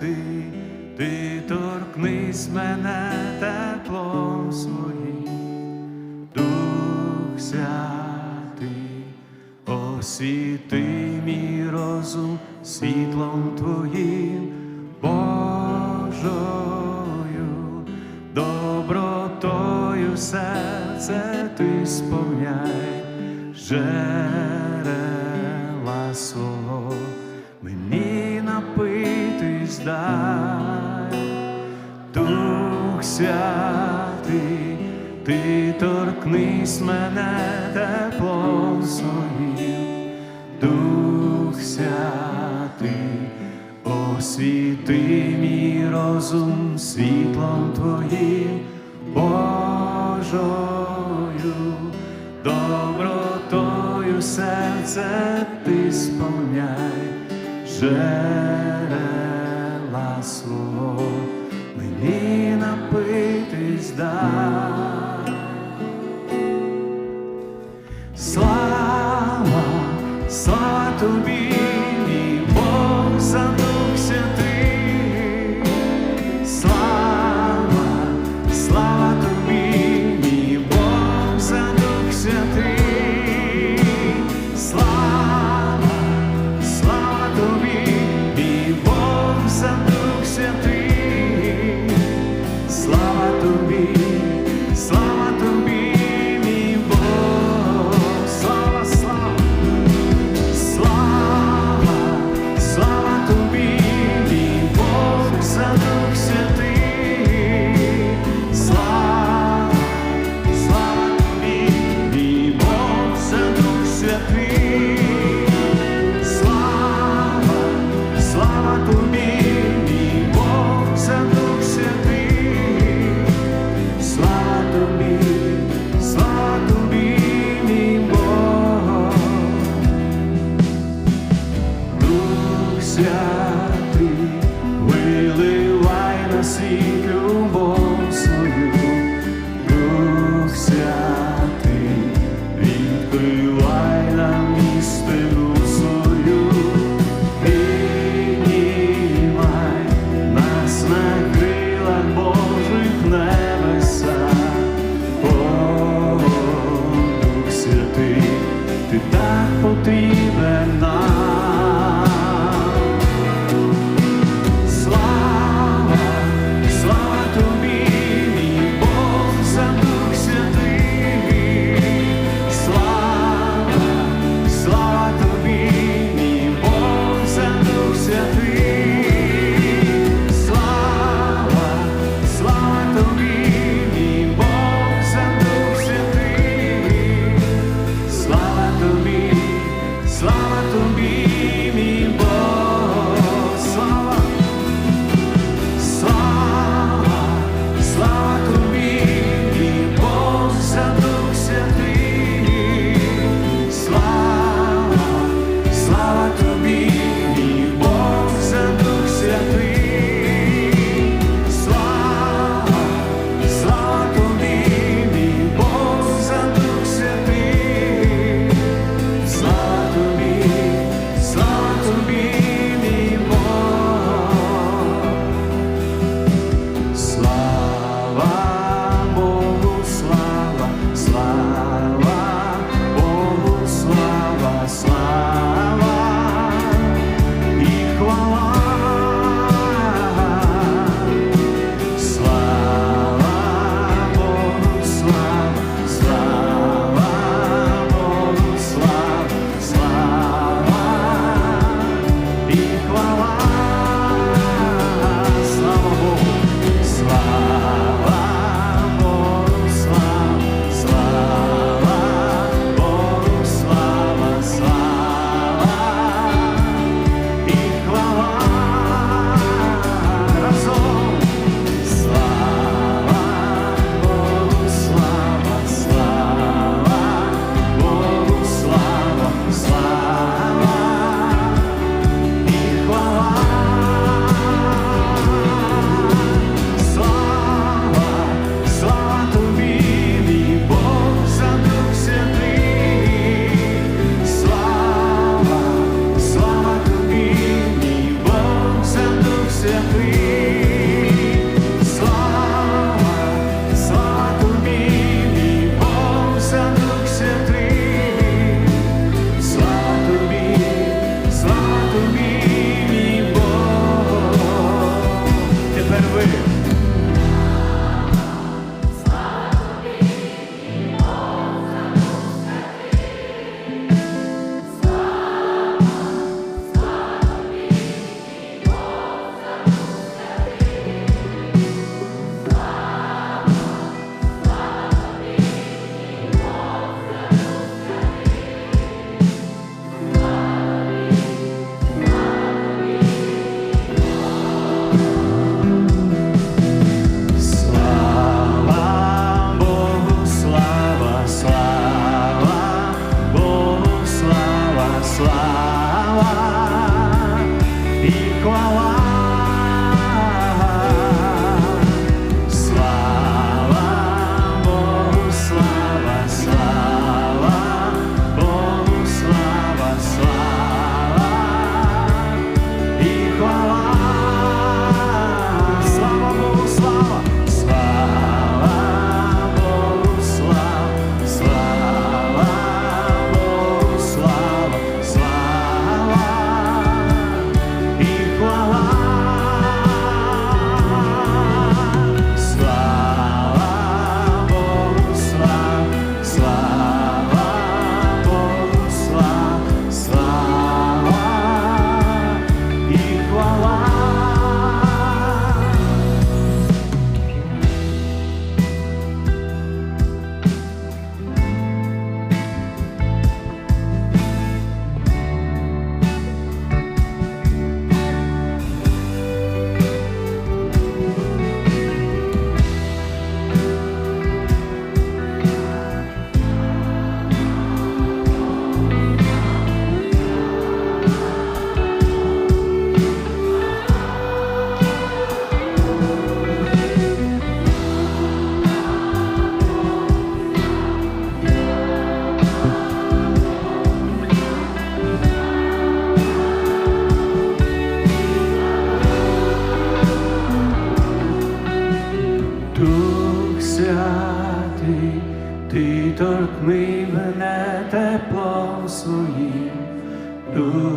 ти, ти торкнись мене теплом своїм, Дух Святий, освіти мій розум світлом твоїм, Божою, добротою серце ти сповняй. Же святий, ти торкнись мене теплом своїм, Дух Святий, освіти мій розум світлом твоїм, Божою, добротою серце ти сповняй. thou. um bom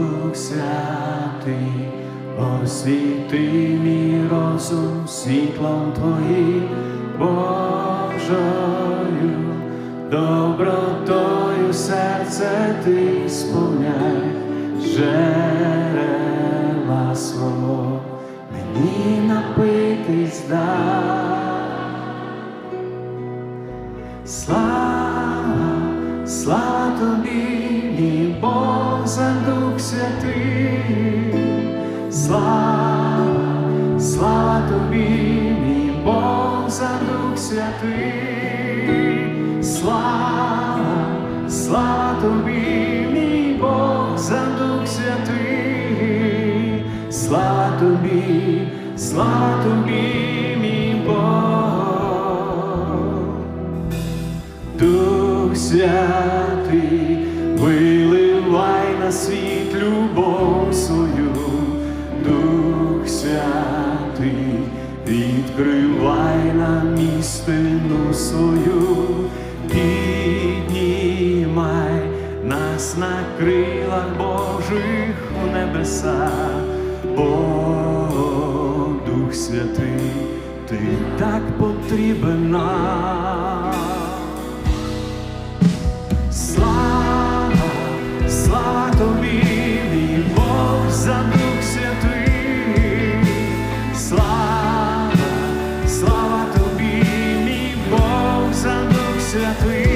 Дух святий, освіти мій розум світлом твоїм, Божою, добротою серце ти сповняй, слава тобі, мій Бог за Дух Святий, слава тобі, слава тобі, мій Бог. Дух святий, виливай на світ на крилах Божих у небеса, бо Дух святий, ти так потрібен нам. Слава, слава тобі, Бог за Дух Святий, слава, слава тобі, мій Бог за Дух Святий,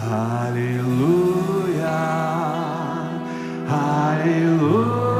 Aleluia, aleluia.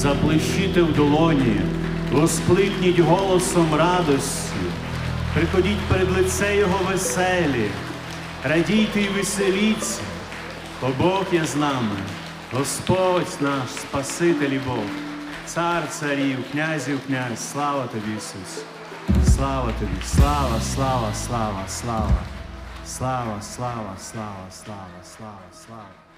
Заплещите в долоні, воскликніть голосом радості, приходіть перед лице Його веселі, радійте і веселіться, бо Бог є з нами, Господь наш, Спаситель і Бог, цар царів, князів князь, слава тобі, Ісус. Слава тобі, слава, слава, слава, слава, слава, слава, слава, слава, слава, слава.